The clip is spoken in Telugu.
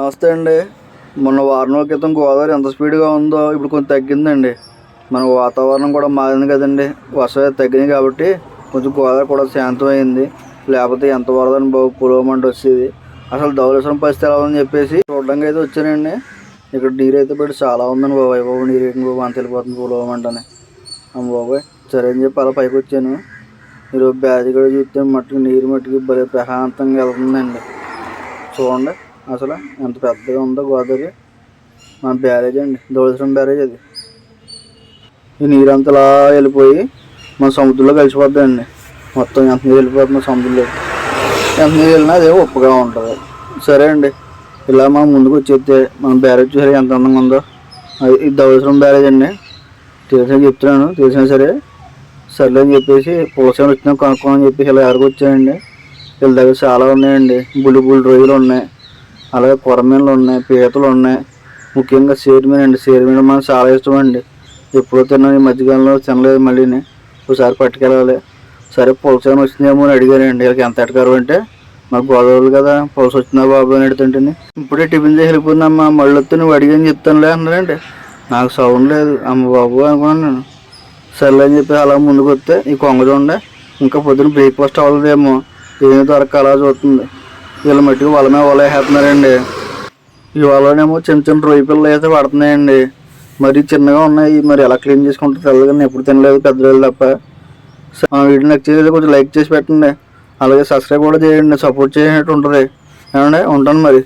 నమస్తే అండి. మొన్న వారం క్రితం గోదావరి ఎంత స్పీడ్గా ఉందో ఇప్పుడు కొంచెం తగ్గిందండి. మన వాతావరణం కూడా మారింది కదండి. వర్షాలు తగ్గినాయి కాబట్టి కొంచెం గోదావరి కూడా శాంతమైంది. లేకపోతే ఎంత వరదని బాబు పులవమంట వచ్చేది. అసలు ధవళేశ్వరం పరిస్థితి ఎలా ఉందని చెప్పేసి చూడడానికి అయితే వచ్చానండి. ఇక్కడ నీరు అయితే పెట్టి చాలా ఉందని బాబాయ్ బాబు నీరు ఏంటి బాబు అంత వెళ్ళిపోతుంది పులవమంటని. అమ్మ బాబాయ్ సరే అని చెప్పి అలా పైకి వచ్చాను. ఈరోజు బ్యాజ్ కూడా చూస్తే మట్టుకు నీరు మట్టుకు భలే ప్రశాంతంగా వెళ్తుందండి. చూడండి. అసలు ఎంత పెద్దగా ఉందో గోదావరి. మన బ్యారేజ్ అండి ధవళేశ్వరం బ్యారేజ్ అది. ఈ నీరు అంతా ఇలా వెళ్ళిపోయి మన సముద్రంలో కలిసిపోద్దండి మొత్తం ఎంత నీరు వెళ్ళిపోతుంది సముద్రంలో. ఎంత నీరు వెళ్ళినా అదే ఉప్పుగా ఉంటుంది. సరే అండి ఇలా మనం ముందుకు వచ్చేస్తే మన బ్యారేజ్ చూసారి ఎంత అందంగా ఉందో? అది ఇది బ్యారేజ్ అండి. తెలిసిన చెప్తున్నాను తెలిసినా సరే. సర్లే అని చెప్పేసి పులసం వచ్చినా కొనుక్కోమని చెప్పేసి ఇలా ఎవరికి వచ్చాయండి వీళ్ళ దగ్గర చాలా ఉన్నాయండి బుల్లి బుల్లి రొయ్యలు ఉన్నాయి. అలాగే కొరమీనలు ఉన్నాయి పీతలు ఉన్నాయి. ముఖ్యంగా సేరుమీన అండి. సేరుమీన మనకు చాలా ఇష్టం అండి. ఎప్పుడో తిన్నాను ఈ మధ్యకాలంలో తినలేదు మళ్ళీని. ఒకసారి పట్టుకెళ్ళాలి. సరే పులస ఏమైనా వచ్చిందేమో అని అడిగానండి వీళ్ళకి ఎంత ఎట్టకారు అంటే మాకు గోదావరి కదా పులస వచ్చిందా బాబు అని అడుగుతుంటేనే. ఇప్పుడే టిఫిన్ చేసి వెళ్ళిపోయిందమ్మా మళ్ళీ వస్తే నువ్వు అడిగని చెప్తానులే అన్నారండి. నాకు సౌండ్ లేదు. అమ్మ బాబు అనుకున్నాను నేను. సర్లే అని చెప్పి అలా ముందుకు వస్తే ఈ కొంగ చూడండి. ఇంకా పొద్దున బ్రేక్ఫాస్ట్ అవ్వలేదేమో. ఏమి దొరక అలా చూస్తుంది. వీళ్ళ మట్టుకు వాళ్ళ మీద వేస్తున్నారండి. ఈ వలనేమో చిన్న చిన్న రొయ్య పిల్లలు అయితే పడుతున్నాయండి. మరి చిన్నగా ఉన్నాయి మరి ఎలా క్లీన్ చేసుకుంటే తెల్లగా కానీ ఎప్పుడు తినలేదు పెద్ద రోజులు తప్ప. స- ఆ వీడియో కొంచెం లైక్ చేసి పెట్టండి. అలాగే సబ్స్క్రైబ్ కూడా చేయండి సపోర్ట్ చేసినట్టు ఉంటుంది. ఏమండి? ఉంటాను మరి.